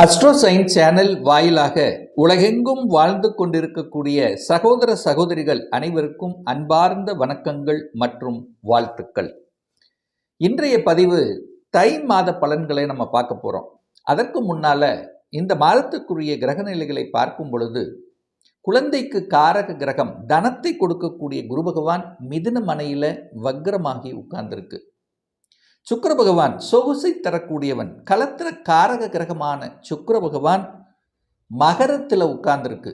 அஸ்ட்ரோசைன் channel வாயிலாக உலகெங்கும் வாழ்ந்து கொண்டிருக்கக்கூடிய சகோதர சகோதரிகள் அனைவருக்கும் அன்பார்ந்த வணக்கங்கள் மற்றும் வாழ்த்துக்கள். இன்றைய பதிவு தை மாத பலன்களை நம்ம பார்க்க போகிறோம் அதற்கு முன்னால் இந்த மாதத்துக்குரிய கிரக நிலைகளை பார்க்கும் பொழுது குழந்தைக்கு காரக கிரகம் தனத்தை கொடுக்கக்கூடிய குரு பகவான் மிதுன மனையில் வக்ரமாகி உட்கார்ந்துருக்கு. சுக்கர பகவான் சொகுசை தரக்கூடியவன் கலத்திர காரக கிரகமான சுக்கர பகவான் மகரத்தில் உட்கார்ந்துருக்கு.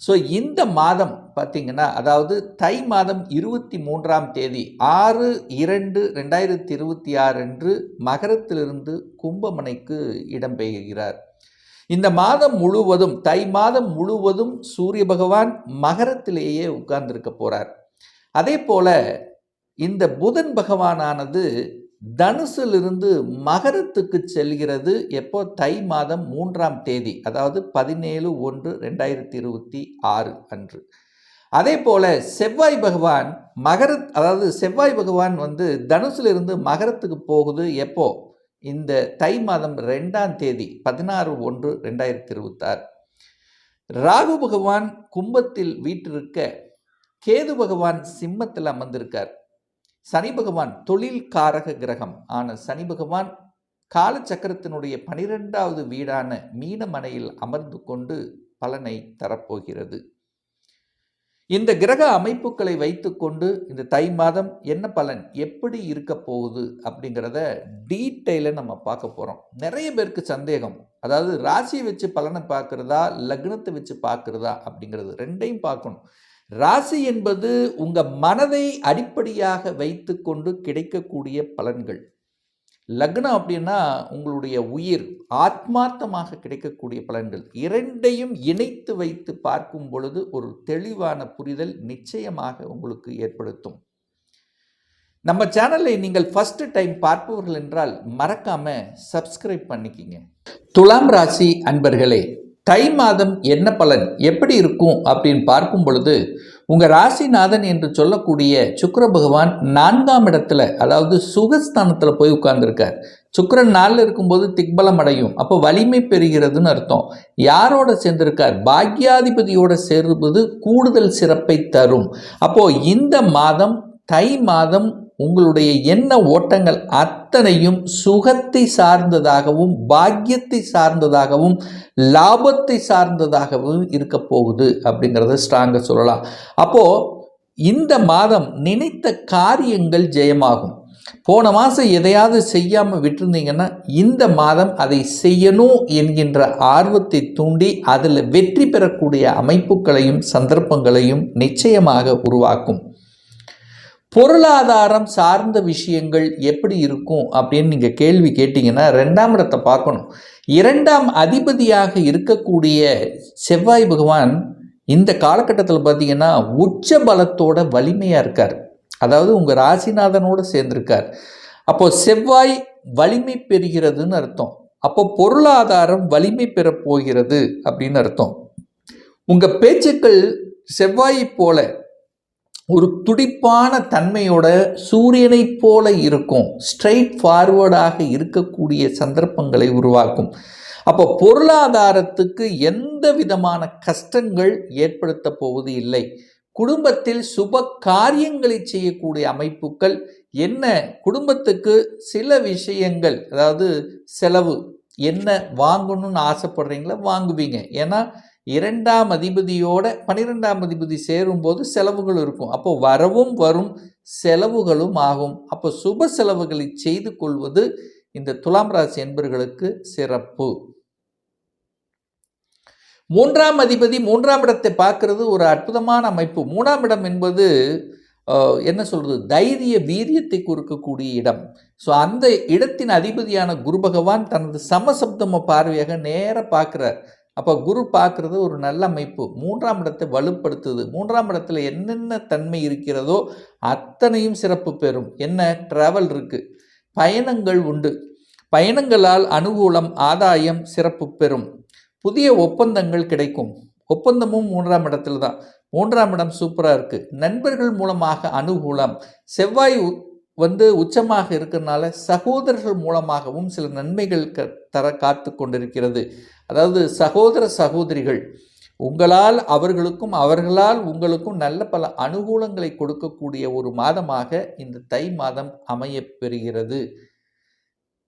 ஸோ இந்த மாதம் பார்த்திங்கன்னா அதாவது தை மாதம் இருபத்தி மூன்றாம் தேதி ஆறு இரண்டு ரெண்டாயிரத்தி இருபத்தி ஆறு அன்று மகரத்திலிருந்து கும்பமனைக்கு இடம்பெயர்கிறார். இந்த மாதம் முழுவதும் தை மாதம் முழுவதும் சூரிய பகவான் மகரத்திலேயே உட்கார்ந்திருக்க போகிறார் அதே போல் இந்த புதன் பகவானானது தனுசிலிருந்து மகரத்துக்கு செல்கிறது எப்போ? தை மாதம் மூன்றாம் தேதி அதாவது பதினேழு ஒன்று ரெண்டாயிரத்தி இருபத்தி ஆறு அன்று. அதே போல் செவ்வாய் பகவான் மகர அதாவது செவ்வாய் பகவான் வந்து தனுசிலிருந்து மகரத்துக்கு போகுது எப்போ? இந்த தை மாதம் ரெண்டாம் தேதி பதினாறு ஒன்று ரெண்டாயிரத்தி இருபத்தாறு. ராகு பகவான் கும்பத்தில் வீட்டிருக்க கேது பகவான் சிம்மத்தில் அமர்ந்திருக்கார். சனி பகவான் தொழில் காரக கிரகம். ஆன சனி பகவான் காலச்சக்கரத்தினுடைய பனிரெண்டாவது வீடான மீனமனையில் அமர்ந்து கொண்டு பலனை தரப்போகிறது. இந்த கிரக அமைப்புகளை வைத்துக்கொண்டு இந்த தை மாதம் என்ன பலன் எப்படி இருக்க போகுது அப்படிங்கிறத டீட்டெயிலாக நம்ம பார்க்க போகிறோம் நிறைய பேருக்கு சந்தேகம். அதாவது ராசியை வச்சு பலனை பார்க்குறதா லக்னத்தை வச்சு பார்க்குறதா அப்படிங்கிறது ரெண்டையும் பார்க்கணும். ராசி என்பது உங்கள் மனதை அடிப்படையாக வைத்துக்கொண்டு கிடைக்கக்கூடிய பலன்கள். லக்னம் அப்படின்னா உங்களுடைய உயிர் ஆத்மார்த்தமாக கிடைக்கக்கூடிய பலன்கள். இரண்டையும் இணைத்து வைத்து பார்க்கும் பொழுது ஒரு தெளிவான புரிதல் நிச்சயமாக உங்களுக்கு ஏற்படுத்தும். நம்ம சேனலை நீங்கள் ஃபஸ்ட்டு டைம் பார்ப்பவர்கள் என்றால் மறக்காம சப்ஸ்கிரைப் பண்ணிக்கிங்க. துலாம் ராசி அன்பர்களே தை மாதம் என்ன பலன்? எப்படி இருக்கும்? அப்படின்னு பார்க்கும் பொழுது உங்கள் ராசிநாதன் என்று சொல்லக்கூடிய சுக்கர பகவான் நான்காம் இடத்துல அதாவது சுகஸ்தானத்தில் போய் உட்கார்ந்துருக்கார். சுக்கரன் நாளில் இருக்கும்போது திக்பலம் அடையும். அப்போ வலிமை பெறுகிறதுன்னு அர்த்தம். யாரோட சேர்ந்திருக்கார்? பாக்யாதிபதியோட சேர்வது கூடுதல் சிறப்பை தரும். அப்போது இந்த மாதம் தை மாதம் உங்களுடைய எண்ண ஓட்டங்கள் அத்தனையும் சுகத்தை சார்ந்ததாகவும் பாக்கியத்தை சார்ந்ததாகவும் லாபத்தை சார்ந்ததாகவும் இருக்க போகுது அப்படிங்கிறத ஸ்ட்ராங்காக சொல்லலாம். அப்போது இந்த மாதம் நினைத்த காரியங்கள் ஜெயமாகும். போன மாதம் எதையாவது செய்யாமல் விட்டுருந்தீங்கன்னா இந்த மாதம் அதை செய்யணும் என்கின்ற ஆர்வத்தை தூண்டி அதில் வெற்றி பெறக்கூடிய அமைப்புகளையும் சந்தர்ப்பங்களையும் நிச்சயமாக உருவாக்கும். பொருளாதாரம் சார்ந்த விஷயங்கள் எப்படி இருக்கும் அப்படின்னு நீங்கள் கேள்வி கேட்டிங்கன்னா ரெண்டாம் இடத்தை பார்க்கணும். இரண்டாம் அதிபதியாக இருக்கக்கூடிய செவ்வாய் பகவான் இந்த காலகட்டத்தில் பார்த்தீங்கன்னா உச்ச பலத்தோட வலிமையாக இருக்கார். அதாவது உங்கள் ராசிநாதனோடு சேர்ந்திருக்கார். அப்போ செவ்வாய் வலிமை பெறுகிறதுன்னு அர்த்தம். அப்போ பொருளாதாரம் வலிமை பெறப் போகிறது அப்படின்னு அர்த்தம். உங்கள் பேச்சுக்கள் செவ்வாயை போல ஒரு துடிப்பான தன்மையோட சூரியனைப் போல இருக்கும் ஸ்ட்ரைட் ஃபார்வர்டாக இருக்கக்கூடிய சந்தர்ப்பங்களை உருவாக்கும். அப்போ பொருளாதாரத்துக்கு எந்த விதமான கஷ்டங்கள் ஏற்படுத்த போவது இல்லை. குடும்பத்தில் சுப காரியங்களை செய்யக்கூடிய அமைப்புகள் என்ன? குடும்பத்துக்கு சில விஷயங்கள் அதாவது செலவு என்ன வாங்கணும்னு ஆசைப்படுறீங்களோ வாங்குவீங்க. ஏன்னா இரண்டாம் அதிபதியோட பனிரெண்டாம் அதிபதி சேரும்போது செலவுகள் இருக்கும். அப்போ வரவும் வரும் செலவுகளும் ஆகும். அப்போ சுப செலவுகளை செய்து கொள்வது இந்த துலாம் ராசி என்பர்களுக்கு சிறப்பு. மூன்றாம் அதிபதி மூன்றாம் இடத்தை பார்க்கறது ஒரு அற்புதமான அமைப்பு. மூணாம் இடம் என்பது என்ன சொல்கிறது தைரிய வீரியத்தை கொடுக்கக்கூடிய இடம். ஸோ அந்த இடத்தின் அதிபதியான குரு பகவான் தனது சமசப்தம பார்வையாக நேராக பார்க்குறார். அப்போ குரு பார்க்குறது ஒரு நல்ல அமைப்பு. மூன்றாம் இடத்தை வலுப்படுத்துது. மூன்றாம் இடத்துல என்னென்ன தன்மை இருக்கிறதோ அத்தனையும் சிறப்பு பெறும். என்ன? ட்ராவல் இருக்குது பயணங்கள் உண்டு. பயணங்களால் அனுகூலம் ஆதாயம் சிறப்பு பெறும். புதிய ஒப்பந்தங்கள் கிடைக்கும். ஒப்பந்தமும் மூன்றாம் இடத்துல தான். மூன்றாம் இடம் சூப்பராக இருக்குது நண்பர்கள் மூலமாக அனுகூலம். செவ்வாய் வந்து உச்சமாக இருக்கிறனால சகோதரர்கள் மூலமாகவும் சில நன்மைகள் க தர காத்து கொண்டிருக்கிறது. அதாவது சகோதர சகோதரிகள் உங்களால் அவர்களுக்கும் அவர்களால் உங்களுக்கும் நல்ல பல அனுகூலங்களை கொடுக்கக்கூடிய ஒரு மாதமாக இந்த தை மாதம் அமைய பெறுகிறது.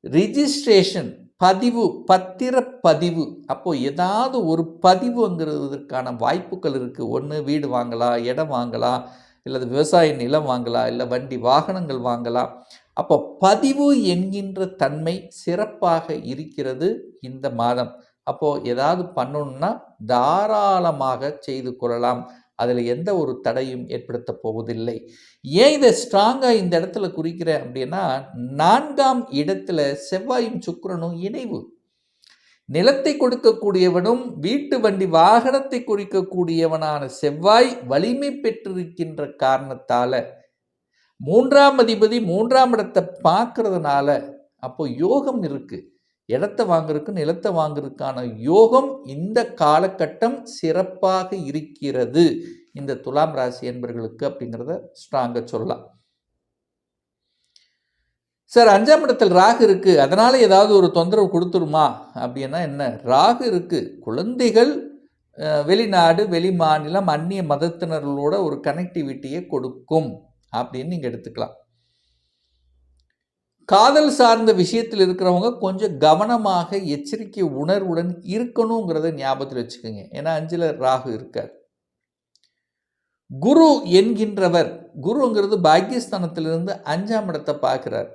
ரிஜிஸ்ட்ரேஷன் பதிவு பத்திர பதிவு ஏதாவது ஒரு பதிவுங்கிறதுக்கான வாய்ப்புகள் இருக்குது ஒன்று வீடு வாங்கலாம் இடம் வாங்கலாம் இல்லை விவசாய நிலம் வாங்கலாம் இல்லை வண்டி வாகனங்கள் வாங்கலாம் அப்போ பதிவு என்கின்ற தன்மை சிறப்பாக இருக்கிறது இந்த மாதம். அப்போது ஏதாவது பண்ணணும்னா தாராளமாக செய்து கொள்ளலாம். அதில் எந்த ஒரு தடையும் ஏற்படுத்த போவதில்லை. ஏன் இதை ஸ்ட்ராங்காக இந்த இடத்துல குறிக்கிறேன் அப்படின்னா நான்காம் இடத்துல செவ்வாயும் சுக்கரனும் இணைவு. நிலத்தை கொடுக்கக்கூடியவனும் வீட்டு வண்டி வாகனத்தை குறிக்கக்கூடியவனான செவ்வாய் வலிமை பெற்றிருக்கின்ற காரணத்தால் மூன்றாம் அதிபதி மூன்றாம் இடத்தை பார்க்கறதுனால அப்போ யோகம் இருக்குது இடத்தை வாங்குறதுக்கு நிலத்தை வாங்குறதுக்கான யோகம் இந்த காலகட்டம் சிறப்பாக இருக்கிறது. இந்த துலாம் ராசி என்பர்களுக்கு அப்படிங்கிறத ஸ்ட்ராங்காக சொல்லலாம். சார் அஞ்சாம் இடத்தில் ராகு இருக்கு. அதனால ஏதாவது ஒரு தொந்தரவு கொடுத்துருமா? அப்படின்னா என்ன? ராகு இருக்கு. குழந்தைகள் வெளிநாடு வெளி மாநிலம் அந்நிய மதத்தினர்களோட ஒரு கனெக்டிவிட்டியை கொடுக்கும். அப்படின்னு நீங்கள் எடுத்துக்கலாம். காதல் சார்ந்த விஷயத்தில் இருக்கிறவங்க கொஞ்சம் கவனமாக எச்சரிக்கை உணர்வுடன் இருக்கணுங்கிறத ஞாபகத்தில் வச்சுக்கோங்க. ஏன்னா அஞ்சில் ராகு இருக்கார். குரு என்கின்றவர் குருங்கிறது பாக்கியஸ்தானத்திலிருந்து அஞ்சாம் இடத்தை பார்க்குறார்.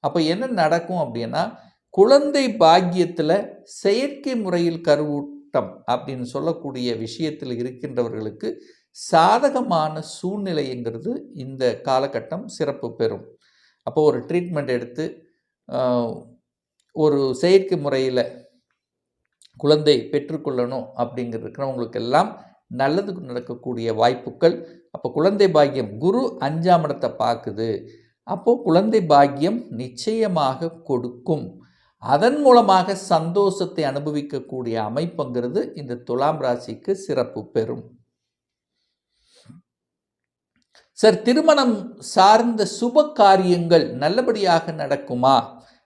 அப்போ என்ன நடக்கும் அப்படின்னா குழந்தை பாக்கியத்தில் செயற்கை முறையில் கருவூட்டம் அப்படின்னு சொல்லக்கூடிய விஷயத்தில் இருக்கின்றவர்களுக்கு சாதகமான சூழ்நிலைங்கிறது இந்த காலகட்டம் சிறப்பு பெறும். அப்போ ஒரு ட்ரீட்மெண்ட் எடுத்து ஒரு செயற்கை முறையில் குழந்தை பெற்றுக்கொள்ளணும் அப்படிங்கிற இருக்கிறவங்களுக்கு எல்லாம் நல்லது நடக்கக்கூடிய வாய்ப்புகள். அப்போ குழந்தை பாக்கியம் குரு அஞ்சாம் இடத்தை பார்க்குது. அப்போது குழந்தை பாக்கியம் நிச்சயமாக கொடுக்கும். அதன் மூலமாக சந்தோஷத்தை அனுபவிக்கக்கூடிய அமைப்புங்கிறது இந்த துலாம் ராசிக்கு சிறப்பு பெறும். சார் திருமணம் சார்ந்த சுப காரியங்கள் நல்லபடியாக நடக்குமா?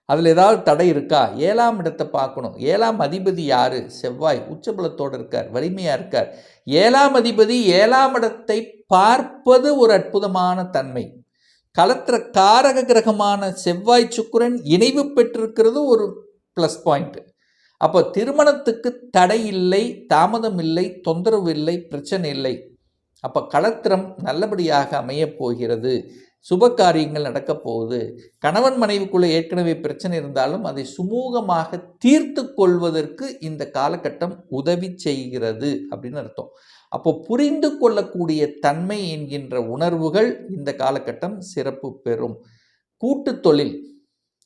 அதில் ஏதாவது தடை இருக்கா? ஏழாம் இடத்தை பார்க்கணும். ஏழாம் அதிபதி யார்? செவ்வாய். உச்சபலத்தோடு இருக்கார். வலிமையாக இருக்கார். ஏழாம் அதிபதி ஏழாம் இடத்தை பார்ப்பது ஒரு அற்புதமான தன்மை. கலத்திர காரக கிரகமான செவ்வாய் சுக்கிரன் இணைவு பெற்றிருக்கிறது ஒரு ப்ளஸ் பாயிண்ட்டு அப்போ திருமணத்துக்கு தடை இல்லை தாமதம் இல்லை தொந்தரவு இல்லை பிரச்சனை இல்லை. அப்போ களத்திரம் நல்லபடியாக அமையப் போகிறது. சுப காரியங்கள் நடக்கப் போகுது. கணவன் மனைவிக்குள்ளே ஏற்கனவே பிரச்சனை இருந்தாலும் அதை சுமூகமாக தீர்த்து கொள்வதற்கு இந்த காலகட்டம் உதவி செய்கிறது அப்படின்னு அர்த்தம். அப்போ புரிந்து கொள்ளக்கூடிய தன்மை என்கின்ற உணர்வுகள் இந்த காலகட்டம் சிறப்பு பெறும். கூட்டு தொழில்.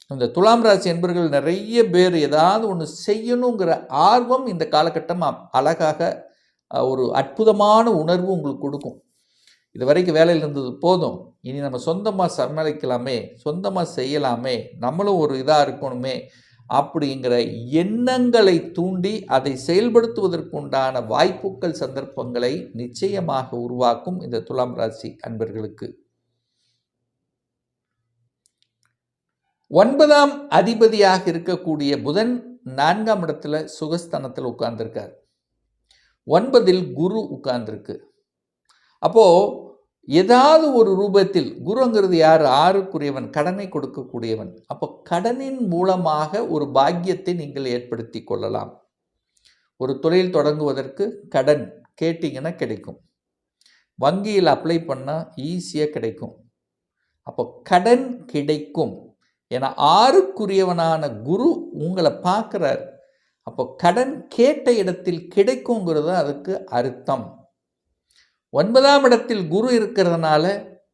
இந்த துலாம் ராசி என்பர்கள் நிறைய பேர் ஏதாவது ஒன்று செய்யணுங்கிற ஆர்வம் இந்த காலகட்டம் அழகாக ஒரு அற்புதமான உணர்வு உங்களுக்கு கொடுக்கும். இது வரைக்கும் வேலையில் இருந்தது போதும். இனி நம்ம சொந்தமாக சமாளிக்கலாமே சொந்தமாக செய்யலாமே நம்மளும் ஒரு இதாக இருக்கணுமே அப்படிங்கிற எண்ணங்களை தூண்டி அதை செயல்படுத்துவதற்குண்டான வாய்ப்புகள் சந்தர்ப்பங்களை நிச்சயமாக உருவாக்கும் இந்த துலாம் ராசி அன்பர்களுக்கு. ஒன்பதாம் அதிபதியாக இருக்கக்கூடிய புதன் நான்காம் இடத்துல சுகஸ்தானத்தில் உட்கார்ந்திருக்கார். ஒன்பதில் குரு உட்கார்ந்துருக்கு. அப்போது ஏதாவது ஒரு ரூபத்தில் குருங்கிறது யார்? ஆறுக்குரியவன் கடனை கொடுக்கக்கூடியவன். அப்போ கடனின் மூலமாக ஒரு பாக்கியத்தை நீங்கள் ஏற்படுத்தி கொள்ளலாம். ஒரு தொழில் தொடங்குவதற்கு கடன் கேட்டிங்கன்னா கிடைக்கும். வங்கியில் அப்ளை பண்ணால் ஈஸியாக கிடைக்கும். அப்போ கடன் கிடைக்கும். ஏன்னா ஆறுக்குரியவனான குரு உங்களை பார்க்குறார். அப்போ கடன் கேட்ட இடத்தில் கிடைக்குங்கிறது அதுக்கு அர்த்தம். ஒன்பதாம் இடத்தில் குரு இருக்கிறதுனால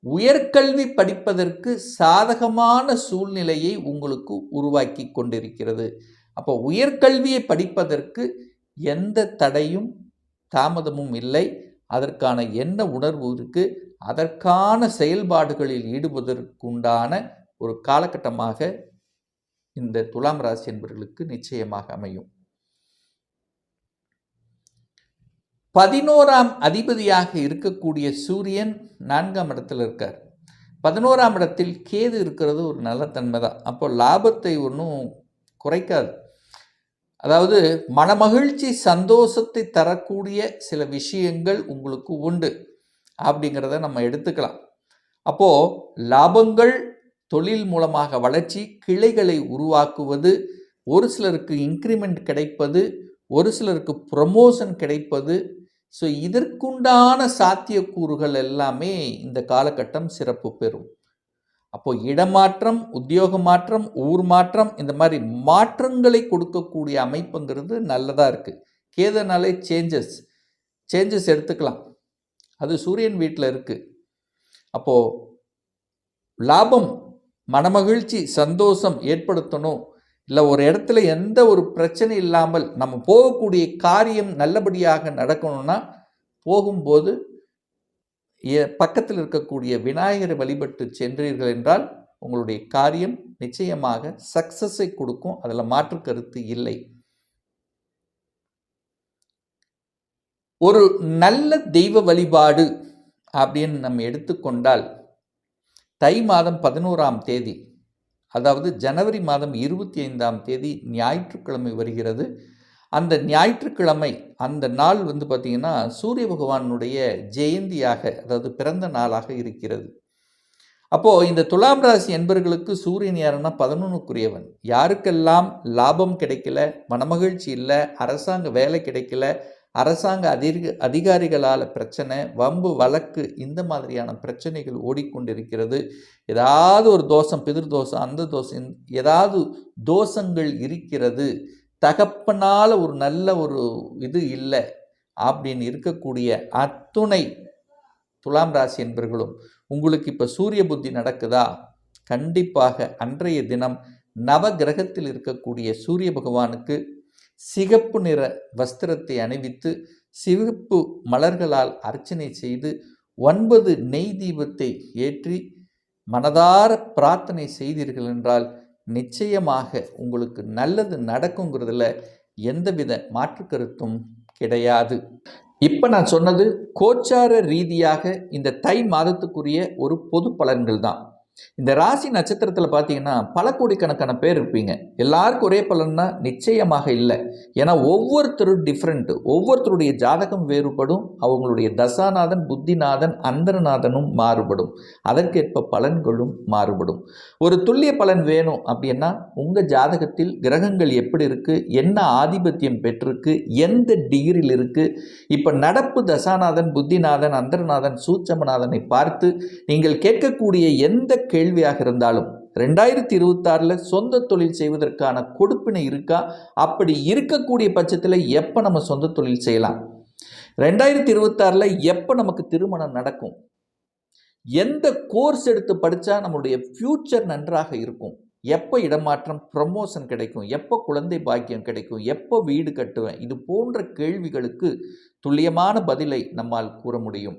உயர்கல்வி படிப்பதற்கு சாதகமான சூழ்நிலையை உங்களுக்கு உருவாக்கி கொண்டிருக்கிறது. அப்போ உயர்கல்வியை படிப்பதற்கு எந்த தடையும் தாமதமும் இல்லை. அதற்கான என்ன உணர்வு இருக்கு? அதற்கான செயல்பாடுகளில் ஈடுபதற்குண்டான ஒரு காலகட்டமாக இந்த துலாம் ராசி என்பவர்களுக்கு நிச்சயமாக அமையும். பதினோராம் அதிபதியாக இருக்கக்கூடிய சூரியன் நான்காம் இடத்தில் இருக்கார். பதினோராம் இடத்தில் கேது இருக்கிறது ஒரு நல்ல தன்மை தான். அப்போ லாபத்தை ஒன்றும் குறைக்காது. அதாவது மனமகிழ்ச்சி சந்தோஷத்தை தரக்கூடிய சில விஷயங்கள் உங்களுக்கு உண்டு அப்படிங்கிறத நம்ம எடுத்துக்கலாம். அப்போது லாபங்கள் தொழில் மூலமாக வளர்ச்சி கிளைகளை உருவாக்குவது ஒரு சிலருக்கு இன்க்ரிமெண்ட் கிடைப்பது ஒரு சிலருக்கு ப்ரமோஷன் கிடைப்பது ஸோ இதற்குண்டான சாத்தியக்கூறுகள் எல்லாமே இந்த காலகட்டம் சிறப்பு பெறும். அப்போ இடமாற்றம் உத்தியோக மாற்றம் ஊர் மாற்றம் இந்த மாதிரி மாற்றங்களை கொடுக்கக்கூடிய அமைப்புங்கிறது நல்லதாக இருக்குது கேதனாலே சேஞ்சஸ் சேஞ்சஸ் எடுத்துக்கலாம். அது சூரியன் வீட்டில் இருக்குது அப்போது லாபம் மனமகிழ்ச்சி சந்தோஷம் ஏற்படுத்தணும். இல்லை ஒரு இடத்துல எந்த ஒரு பிரச்சனை இல்லாமல் நம்ம போகக்கூடிய காரியம் நல்லபடியாக நடக்கணும்னா போகும்போது பக்கத்தில் இருக்கக்கூடிய விநாயகரை வழிபட்டு சென்றீர்கள் என்றால் உங்களுடைய காரியம் நிச்சயமாக சக்சஸை கொடுக்கும். அதில் மாற்று கருத்து இல்லை. ஒரு நல்ல தெய்வ வழிபாடு அப்படின்னு நம்ம எடுத்துக்கொண்டால் தை மாதம் பதினோராம் தேதி அதாவது ஜனவரி மாதம் இருபத்தி ஐந்தாம் தேதி ஞாயிற்றுக்கிழமை வருகிறது. அந்த ஞாயிற்றுக்கிழமை அந்த நாள் வந்து பார்த்திங்கன்னா சூரிய பகவானுடைய ஜெயந்தியாக அதாவது பிறந்த நாளாக இருக்கிறது. அப்போது இந்த துலாம் ராசி என்பர்களுக்கு சூரியன் யாருன்னா பதினொன்றுக்குரியவன் யாருக்கெல்லாம் லாபம் கிடைக்கல மனமகிழ்ச்சி இல்லை அரசாங்க வேலை கிடைக்கல அரசாங்க அதிக அதிகாரிகளால் பிரச்சனை வம்பு வழக்கு இந்த மாதிரியான பிரச்சனைகள் ஓடிக்கொண்டிருக்கிறது. ஏதாவது ஒரு தோஷம் பிதிர் தோஷம் அந்த தோஷம் ஏதாவது தோஷங்கள் இருக்கிறது. தகப்பனால் ஒரு நல்ல ஒரு இது இல்லை அப்படின்னு இருக்கக்கூடிய அத்துணை துலாம் ராசி என்பர்களும் உங்களுக்கு இப்போ சூரிய புத்தி நடக்குதா? கண்டிப்பாக அன்றைய தினம் நவ கிரகத்தில் இருக்கக்கூடிய சூரிய பகவானுக்கு சிகப்பு நிற வஸ்திரத்தை அணிவித்து சிவப்பு மலர்களால் அர்ச்சனை செய்து ஒன்பது நெய் தீபத்தை ஏற்றி மனதார பிரார்த்தனை செய்தீர்கள் என்றால் நிச்சயமாக உங்களுக்கு நல்லது நடக்குங்கிறதுல எந்தவித மாற்று கருத்தும் கிடையாது. இப்போ நான் சொன்னது கோச்சார ரீதியாக இந்த தை மாதத்துக்குரிய ஒரு பொது பலன்கள் தான். இந்த ராசி நட்சத்திரத்தில் பார்த்தீங்கன்னா பல கோடிக்கணக்கான பேர் இருப்பீங்க. எல்லாருக்கும் ஒரே பலன்னா நிச்சயமாக இல்லை. ஏன்னா ஒவ்வொருத்தரும் டிஃப்ரெண்ட்டு ஒவ்வொருத்தருடைய ஜாதகம் வேறுபடும். அவங்களுடைய தசாநாதன் புத்திநாதன் அந்தரநாதனும் மாறுபடும். அதற்கேற்ப பலன்களும் மாறுபடும். ஒரு துல்லிய பலன் வேணும் அப்படின்னா உங்கள் ஜாதகத்தில் கிரகங்கள் எப்படி இருக்குது என்ன ஆதிபத்தியம் பெற்றிருக்கு? எந்த டிகிரியில் இருக்குது இப்போ நடப்பு தசாநாதன் புத்திநாதன் அந்தரநாதன் சூட்சமநாதனை பார்த்து நீங்கள் கேட்கக்கூடிய எந்த கேள்வியாக இருந்தாலும் ரெண்டாயிரத்தி இருபத்தாறில் சொந்த தொழில் செய்வதற்கான கொடுப்பினை இருக்கா? அப்படி இருக்கக்கூடிய பட்சத்தில் எப்போ நம்ம சொந்த தொழில் செய்யலாம்? ரெண்டாயிரத்தி இருபத்தாறில் எப்போ நமக்கு திருமணம் நடக்கும்? எந்த கோர்ஸ் எடுத்து படித்தா நம்மளுடைய ஃப்யூச்சர் நன்றாக இருக்கும்? எப்போ இடமாற்றம் ப்ரமோஷன் கிடைக்கும்? எப்போ குழந்தை பாக்கியம் கிடைக்கும்? எப்போ வீடு கட்டுவேன்? இது போன்ற கேள்விகளுக்கு துல்லியமான பதிலை நம்மால் கூற முடியும்.